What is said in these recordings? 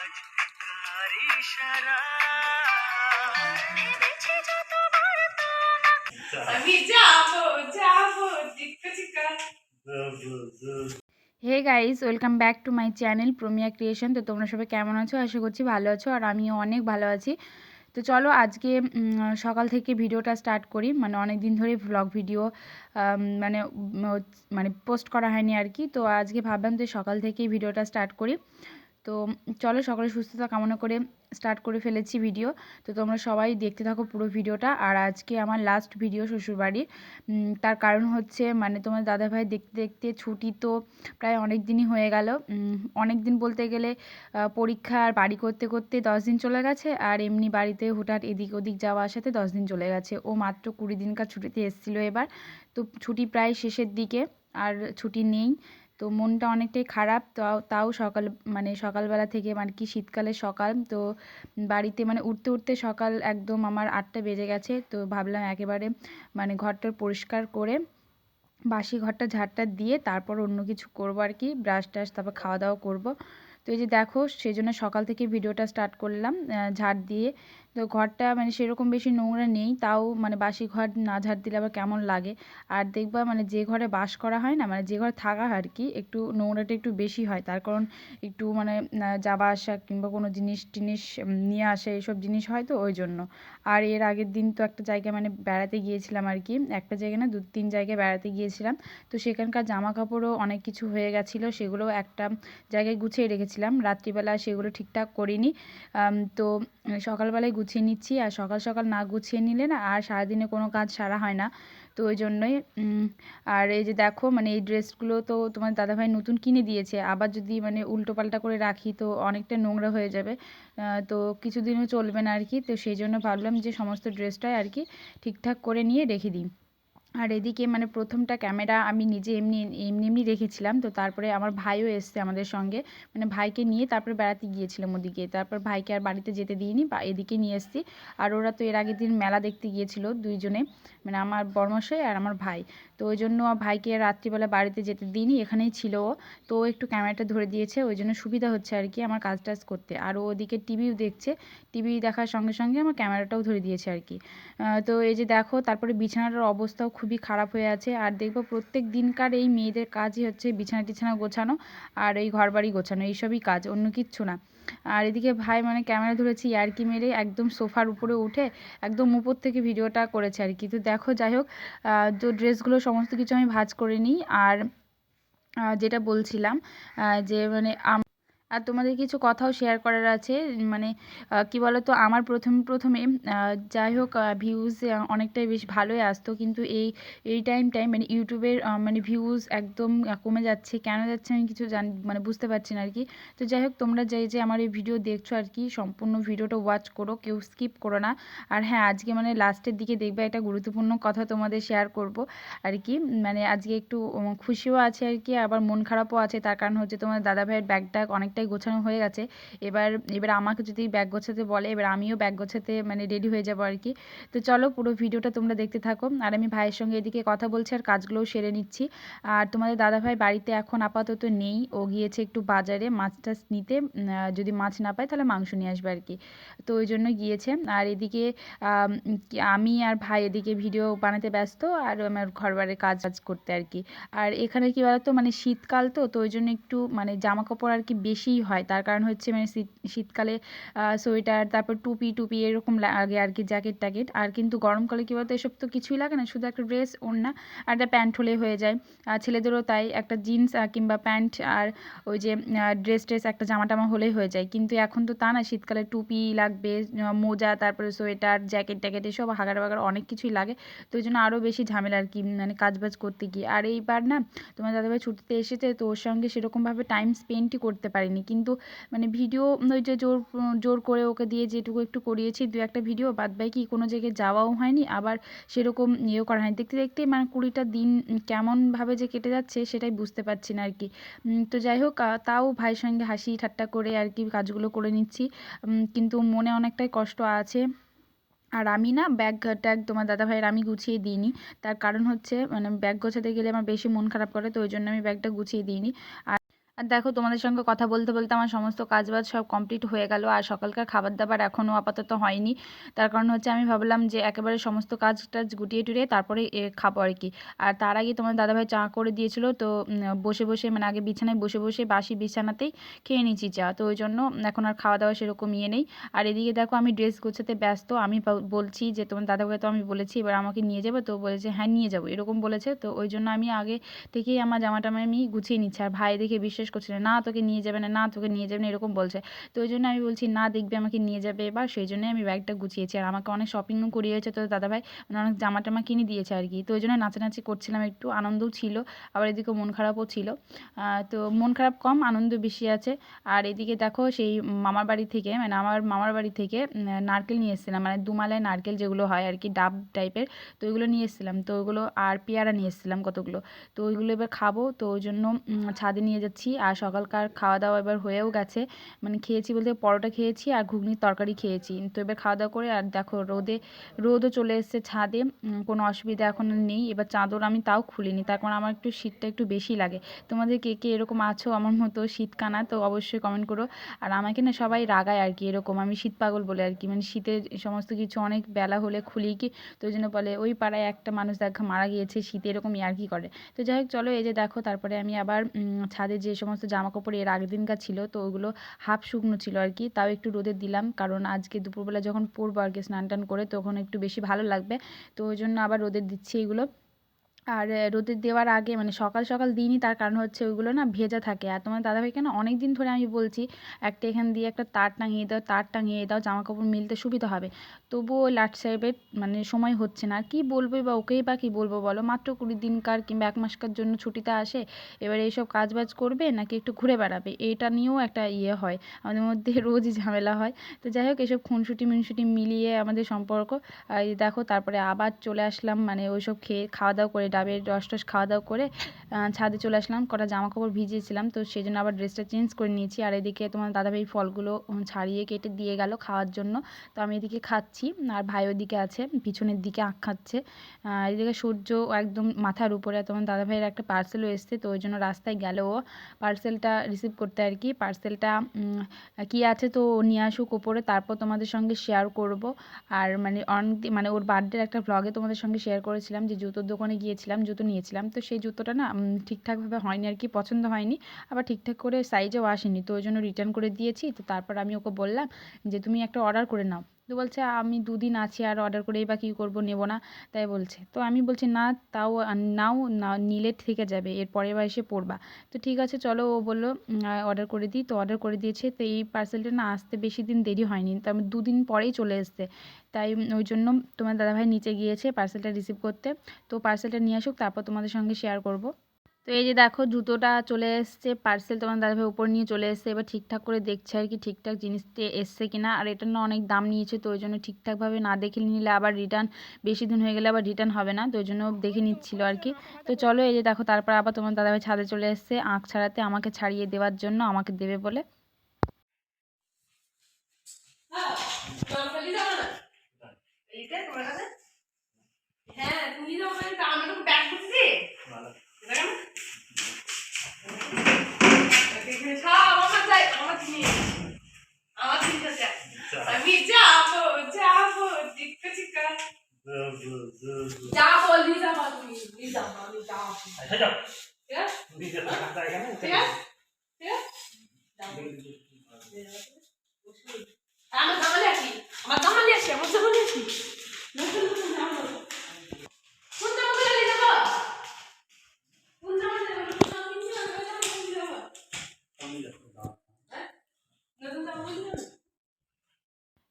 আজ কার ইশারা আমি যাব যাব চিক্কা চিক্কা hey guys welcome back to my channel Promiya creation তো তোমরা সবাই কেমন আছো? আশা করছি ভালো আছো আর আমিও অনেক ভালো আছি। তো চলো আজকে সকাল থেকে ভিডিওটা স্টার্ট করি। মানে অনেক দিন ধরে ভ্লগ ভিডিও মানে মানে পোস্ট করা হয়নি আর কি। তো আজকে ভাবলাম যে সকাল থেকেই ভিডিওটা স্টার্ট করি। তো চলো সকলে সুস্থতা কামনা করে স্টার্ট করে ফেলেছি ভিডিও তো তোমরা সবাই দেখতে থাকো পুরো ভিডিওটা আর আজকে আমার লাস্ট ভিডিও শ্বশুরবাড়ির। তার কারণ হচ্ছে মানে তোমার দাদাভাই দেখতে দেখতে ছুটি তো প্রায় অনেক দিনই হয়ে গেল। অনেক দিন বলতে গেলে পরীক্ষা আর বাড়ি করতে করতে দশ দিন চলে গেছে। আর এমনি বাড়িতে হুটহাট এদিক ওদিক যাওয়া আসাতে দশ দিন চলে গেছে। ও মাত্র কুড়ি দিনকার ছুটিতে এসেছিল এবার। তো ছুটি প্রায় শেষের দিকে। আর ছুটি নেই। তো মনটা অনেকটাই খারাপ, তাও তাও সকাল মানে সকালবেলা থেকে মানে কি শীতকালে সকাল, তো বাড়িতে মানে উঠতে উঠতে সকাল একদম আমার আটটা বেজে গেছে, তো ভাবলাম একেবারে মানে ঘরটা পরিষ্কার করে বাসি ঘরটা ঝাড়টা দিয়ে তারপর অন্য কিছু করব আর কি ব্রাশ টাশ তারপর খাওয়া দাওয়া করব। তো এই যে দেখো, সেই জন্য সকাল থেকে ভিডিওটা স্টার্ট করলাম ঝাড় দিয়ে তো ঘরটা মানে সেরকম বেশি নোংরা নেই, তাও মানে বাসি ঘর না ঝাড় দিলে আবার কেমন লাগে। আর দেখবা মানে যে ঘরে বাস করা হয় না মানে যে ঘরে থাকা হয় আর কি একটু নোংরাটা একটু বেশি হয়। তার কারণ একটু মানে যাওয়া আসা কিংবা কোনো জিনিস টিনিস নিয়ে আসা এইসব জিনিস হয় তো ওই জন্য। আর এর আগের দিন তো একটা জায়গায় মানে বেড়াতে গিয়েছিলাম আর কি একটা জায়গায় না দু তিন জায়গায় বেড়াতে গিয়েছিলাম। তো সেখানকার জামা কাপড়ও অনেক কিছু হয়ে গেছিল সেগুলো একটা জায়গায় গুছিয়ে রেখেছিলাম। রাত্রিবেলা সেগুলো ঠিকঠাক করিনি। তো সকালবেলায় গুছিয়ে নিচ্ছি আর সকাল সকাল না গুছিয়ে নিলে না আর সারাদিনে কোনো কাজ সারা হয় না। তো ওই জন্যই আর এই যে দেখো মানে এই ড্রেসগুলো তো তোমার দাদাভাই নতুন কিনে দিয়েছে। আবার যদি মানে উল্টো পাল্টা করে রাখি তো অনেকটা নোংরা হয়ে যাবে। তো কিছুদিনও চলবে না আর কি। তো সেই জন্য ভাবলাম যে সমস্ত ড্রেসটাই আর কি ঠিকঠাক করে নিয়ে রেখে দিই। আর এদিকে মানে প্রথমটা ক্যামেরা আমি নিজে এমনি এমনি এমনি রেখেছিলাম। তো তারপরে আমার ভাইও এসছে আমাদের সঙ্গে। মানে ভাইকে নিয়ে তারপরে বেড়াতে গিয়েছিলাম ওদিকে। তারপর ভাইকে আর বাড়িতে যেতে দিইনি, বা এদিকে নিয়ে এসছি। আর ওরা তো এর আগের দিন মেলা দেখতে গিয়েছিল দুইজনে মানে আমার বর্মশাই আর আমার ভাই। তো ওই জন্য ভাইকে রাত্রিবেলা বাড়িতে যেতে দিইনি, এখানেই ছিল ও। তো একটু ক্যামেরাটা ধরে দিয়েছে, ওই জন্য সুবিধা হচ্ছে আর কি আমার কাজ টাজ করতে। আর ও ওদিকে টিভিও দেখছে, টিভি দেখার সঙ্গে সঙ্গে আমার ক্যামেরাটাও ধরে দিয়েছে আর কি। তো এই যে দেখো, তারপরে বিছানাটার অবস্থাও খুবই খারাপ হয়ে আছে। আর দেখব প্রত্যেক দিনকার এই মেয়েদের কাজই হচ্ছে বিছানা টিছানা গোছানো আর এই ঘরবাড়ি গোছানো, এইসবই কাজ, অন্য কিচ্ছু না। আর এদিকে ভাই মানে ক্যামেরা ধরেছি, ইয়ার্কি মেরে একদম সোফার উপরে উঠে একদম উপর থেকে ভিডিওটা করেছে আর কি। তো দেখো, যাই হোক তো ড্রেসগুলো সমস্ত কিছু আমি ভাঁজ করে নিই। আর যেটা বলছিলাম যে মানে আর তোমাদের কিছু কথাও শেয়ার করার আছে মানে কি বলো তো আমার প্রথম, প্রথমে যাই হোক ভিউজ অনেকটাই বেশ ভালোই আসতো, কিন্তু এই এই টাইমটায় মানে ইউটিউবের মানে ভিউজ একদম কমে যাচ্ছে, কেন যাচ্ছে আমি কিছু জান মানে বুঝতে পারছি না আর কি। তো যাই হোক, তোমরা যে যে আমার এই ভিডিও দেখছ আর কি, সম্পূর্ণ ভিডিওটা ওয়াচ করো, কেউ স্কিপ করো না। আর হ্যাঁ আজকে মানে লাস্টের দিকে দেখবে, একটা গুরুত্বপূর্ণ কথা তোমাদের শেয়ার করব আর কি মানে আজকে একটু খুশিও আছে আর কি, আবার মন খারাপও আছে, তার কারণ হচ্ছে তোমার দাদা ভাইয়ের ব্যাগ ট্যাগ অনেকটাই গোছানো হয়ে গেছে। এবার এবার আমাকে যদি ব্যাগ গোছাতে বলে এবার আমিও ব্যাগ গোছাতে মানে রেডি হয়ে যাব আর কি। তো চলো পুরো ভিডিওটা তোমরা দেখতে থাকো। আর আমি ভাইয়ের সঙ্গে এদিকে কথা বলছি আর কাজগুলোও সেরে নিচ্ছি। আর তোমাদের দাদা ভাই বাড়িতে এখন আপাতত নেই। ও গিয়েছে একটু বাজারে মাছ টাছ নিতে। যদি মাছ না পায় তাহলে মাংস নিয়ে আসবে আর কি। তো ওই জন্য গিয়েছে। আর এদিকে আম, আর ভাই এদিকে ভিডিও বানাতে ব্যস্ত। আর আমার ঘরবাড়ির কাজ কাজ করতে আর কি। আর এখানে কি বলতো? মানে শীতকাল তো তো ওই জন্য একটু মানে জামা কাপড় আর কি বেশিই হয়। তার কারণ হচ্ছে মানে শীত, শীতকালে সোয়েটার, তারপর টুপি টুপি এরকম লাগে আর কি, জ্যাকেট, ট্যাকেট। আর কিন্তু গরমকালে কী বলতো, এসব তো কিছুই লাগে না, শুধু একটা ড্রেস, ওড়না আর একটা প্যান্ট হলেই হয়ে যায়। আর ছেলেদেরও তাই, একটা জিন্স কিংবা প্যান্ট আর ওই যে ড্রেস, ট্রেস, একটা জামা টামা হলেই হয়ে যায়। কিন্তু এখন তো তা না, শীতকালে টুপি লাগবে মোজা, তারপরে সোয়েটার, জ্যাকেট, ট্যাকেট, এসব হাগার বাগার অনেক কিছুই লাগে। তো ওই জন্য আরও বেশি ঝামেলা আর কি মানে কাজ বাজ করতে গিয়ে। আর এইবার না, তোমার দাদাভাই ছুটিতে এসেছে, তো ওর সঙ্গে সেরকমভাবে টাইম স্পেন্ডই করতে পারিনি। কিন্তু মানে ভিডিও ওই যে জোর জোর করে ওকে দিয়ে যেটুকু একটু করিয়েছি, দু একটা ভিডিও, বাদ বাকি কোনো জায়গায় যাওয়াও হয়নি। আবার সেরকম ইয়েও করা হয়নি। দেখতে দেখতে মানে কুড়িটা দিন কেমনভাবে যে কেটে যাচ্ছে সেটাই বুঝতে পারছি না আর কি তো যাই হোক তাও ভাইয়ের সঙ্গে হাসি ঠাট্টা করে আর কি কাজগুলো করে নিচ্ছি। কিন্তু মনে অনেকটাই কষ্ট আছে। আর আমি না ব্যাগ ট্যাগ তোমার দাদা ভাইয়ের আমি গুছিয়ে দিইনি। তার কারণ হচ্ছে মানে ব্যাগ গোছাতে গেলে আমার বেশি মন খারাপ করে, তো ওই জন্য আমি ব্যাগটা গুছিয়ে দিইনি। আর আর দেখো, তোমাদের সঙ্গে কথা বলতে বলতে আমার সমস্ত কাজবাজ সব কমপ্লিট হয়ে গেল। আর সকালকার খাবার দাবার এখনও আপাতত হয়নি। তার কারণ হচ্ছে আমি ভাবলাম যে একেবারে সমস্ত কাজ টাজ গুটিয়ে টুটিয়ে তারপরে খাব আর কি। আর তার আগে তোমার দাদাভাই চা করে দিয়েছিল, তো বসে বসে মানে আগে বিছানায় বসে বসে বাসি বিছানাতেই খেয়ে নিয়েছি চা। তো ওই জন্য এখন আর খাওয়া দাওয়া সেরকম ইয়ে নেই। আর এদিকে দেখো, আমি ড্রেস গোছাতে ব্যস্ত। আমি বলছি যে, তোমার দাদাভাই তো আমি বলেছি, এবার আমাকে নিয়ে যাবে, তো বলেছে হ্যাঁ নিয়ে যাব। এরকম বলেছে। তো ওই জন্য আমি আগে থেকেই আমার জামাটা আমি গুছিয়ে নিচ্ছি। আর ভাই দেখে বিশ্বাস করছে না না, তোকে নিয়ে যাবে না না, তোকে নিয়ে যাবে না, এরকম বলছে। তো ওই জন্য আমি বলছি, না, দেখবে আমাকে নিয়ে যাবে। এবার সেই জন্যই আমি ব্যাগটা গুছিয়েছি। আর আমাকে অনেক শপিংও করিয়েছে তো দাদাভাই মানে অনেক জামা টামা কিনে দিয়েছে আর কি। তো ওই জন্য নাচানাচি করছিলাম, একটু আনন্দও ছিল, আবার এদিকে মন খারাপও ছিল। তো মন খারাপ কম, আনন্দ বেশি আছে। আর এদিকে দেখো সেই মামার বাড়ি থেকে মানে আমার মামার বাড়ি থেকে নারকেল নিয়ে এসেছিলাম। মানে দুমালায় নারকেল যেগুলো হয় আর কি, ডাব টাইপের তো ওইগুলো নিয়ে এসেছিলাম। তো ওইগুলো আর পেয়ারা নিয়ে এসেছিলাম কতগুলো। তো ওইগুলো এবার খাব। তো ওই জন্য ছাদে নিয়ে যাচ্ছি। আর সকালকার খাওয়া দাওয়া এবার হয়েও গেছে। মানে খেয়েছি বলতে পরোটা খেয়েছি আর ঘুগনির তরকারি খেয়েছি। তো এবার খাওয়া দাওয়া করে আর দেখো রোদে, রোদও চলে এসেছে ছাদে। কোনো অসুবিধা এখন নেই। এবার চাদর আমি তাও খুলিনি। তার কারণ আমার একটু শীতটা একটু বেশি লাগে। তোমাদের কে কে এরকম আছো আমার মতো শীতকানা, তো অবশ্যই কমেন্ট করো। আর আমাকে না সবাই রাগায় আর কি এরকম। আমি শীত পাগল বলে আর কি। মানে শীতের সমস্ত কিছু অনেক বেলা হলে খুলি কি, তো ওই জন্য বলে ওই পাড়ায় একটা মানুষ দেখা মারা গিয়েছে, শীতে এরকম ইয়ার্কি করে। তো যাই হোক, চলো এই যে দেখো, তারপরে আমি আবার ছাদে যে সমস্ত জামা কাপড় এর আগের দিনকার ছিল, তো ওগুলো হাফ শুকনো ছিল আর কি। তাও একটু রোদে দিলাম, কারণ আজকে দুপুরবেলা যখন পরবো আর কি স্নান টান করে, তখন একটু বেশি ভালো লাগবে। তো ওই জন্য আবার রোদে দিচ্ছি এগুলো। আর রোদে দেওয়ার আগে মানে সকাল সকাল দিইনি, তার কারণ হচ্ছে ওইগুলো না ভেজা থাকে। আর তোমার দাদাভাইকে না অনেক দিন ধরে আমি বলছি, একটা এখান দিয়ে একটা তার টাঙিয়ে দাও, তার টাঙিয়ে দাও জামা কাপড় মিলতে সুবিধা হবে। তবুও লাট সাহেবের মানে সময় হচ্ছে না। আর কী বলব বা ওকেই বা কী বলব বলো? মাত্র কুড়ি দিনকার কিংবা এক মাসকার জন্য ছুটিতে আসে, এবার এইসব কাজ বাজ করবে নাকি একটু ঘুরে বেড়াবে? এটা নিয়েও একটা ইয়ে হয়, আমাদের মধ্যে রোজই ঝামেলা হয়। তো যাই হোক, এসব খুনসুটি মিনসুটি মিলিয়ে আমাদের সম্পর্ক। দেখো, তারপরে আবার চলে আসলাম মানে ওইসব খেয়ে খাওয়া দাওয়া করে ডাবের রস টস খাওয়া দাওয়া করে ছাদে চলে আসলাম, কটা জামা কাপড় ভিজিয়েছিলাম, তো সেই জন্য আবার ড্রেসটা চেঞ্জ করে নিয়েছি। আর এদিকে তোমার দাদাভাই ফলগুলো ছাড়িয়ে কেটে দিয়ে গেল খাওয়ার জন্য। তো আমি এদিকে খাচ্ছি, আর ভাই ওদিকে আছে, পিছনের দিকে আখ খাচ্ছে। এদিকে সূর্য একদম মাথার উপরে তোমার দাদাভাইয়ের একটা পার্সেলও এসছে, তো ওই জন্য রাস্তায় গেল ও। পার্সেলটা রিসিভ করতে আর কি পার্সেলটা কি আছে তো নিয়ে আসুক ওপরে, তারপর তোমাদের সঙ্গে শেয়ার করব। আর মানে অনেক মানে ওর বার্থডের একটা ভ্লগে তোমাদের সঙ্গে শেয়ার করেছিলাম, যে জুতোর দোকানে গিয়েছিলাম, জুতো নিয়েছিলাম। তো সেই জুতোটা না ঠিকঠাকভাবে হয়নি আর কি, পছন্দ হয়নি। আবার ঠিকঠাক করে সাইজেও আসেনি, তো ওই জন্য রিটার্ন করে দিয়েছি। তো তারপর আমি ওকে বললাম যে, তুমি একটা অর্ডার করে নাও। তো বলছে, আমি দুদিন আছি আর অর্ডার করেই বা কী করব, নেব না। তাই বলছে। তো আমি বলছি, না, তাও নাও, না, নিলে থেকে যাবে এর পরের বার এসে পড়বা তো ঠিক আছে, চলো, ও বলল অর্ডার করে দিই। তো অর্ডার করে দিয়েছে। তো এই পার্সেলটা না আসতে বেশি দিন দেরি হয়নি, তো আমি দুদিন পরেই চলে এসছে। তাই ওই জন্য তোমার দাদাভাই নিচে গিয়েছে পার্সেলটা রিসিভ করতে। তো পার্সেলটা নিয়ে আসুক, তারপর তোমাদের সঙ্গে শেয়ার করব। তো এই যে দেখো জুতোটা চলে এসছে পার্সেল তোমার দাদাভাই উপর নিয়ে চলে এসছে এবার ঠিকঠাক করে দেখছে আর কি ঠিকঠাক জিনিসটা এসছে কিনা আর এটা না অনেক দাম নিয়েছে তো ওই জন্য ঠিকঠাকভাবে না দেখে নিলে আবার রিটার্ন বেশি দিন হয়ে গেলে আবার রিটার্ন হবে না তো ওই জন্য দেখে নিচ্ছিল আর কি তো চলো এই যে দেখো তারপর আবার তোমার দাদাভাই ছাদে চলে এসছে আঁক ছাড়াতে আমাকে ছাড়িয়ে দেওয়ার জন্য আমাকে দেবে বলে হ্যাঁ, তোমার কাছে? হ্যাঁ, তুমি যাব মানে তা আমি তোকে ব্যাগ করছি। দেখো না? এখানে সব আমার চাই, আমার জিনিস। আমার জিনিস আছে। আমি যাব, যাব, চিক্কা চিক্কা। যাব, নিয়ে যাব আমি যাব। ঠিক আছে? ঠিক আছে? ঠিক আছে? আমার জামালে আছি আমার জামালে আছি আমার জামালে আছি নতুন নতুন জামা কোন জামা গুলো নিয়ে যাব কোন জামা নিয়ে যাব নতুন জামা কিনছি না নতুন জামা কিনছি যাব হ্যাঁ নতুন জামা কিনছি না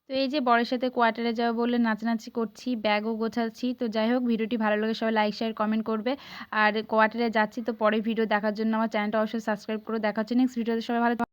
তো এই যে বরের সাথে কোয়ার্টারে যাব বলে নাচানাচি করছি, ব্যাগও গোছাচ্ছি, তো যাই হোক ভিডিওটি ভালো লাগে সবাই লাইক শেয়ার কমেন্ট করবে আর কোয়ার্টারে যাচ্ছি তো পরে ভিডিও দেখার জন্য আমার চ্যানেলটা অবশ্যই সাবস্ক্রাইব করে দেখা হচ্ছে নেক্সট ভিডিওতে সবাই ভালো।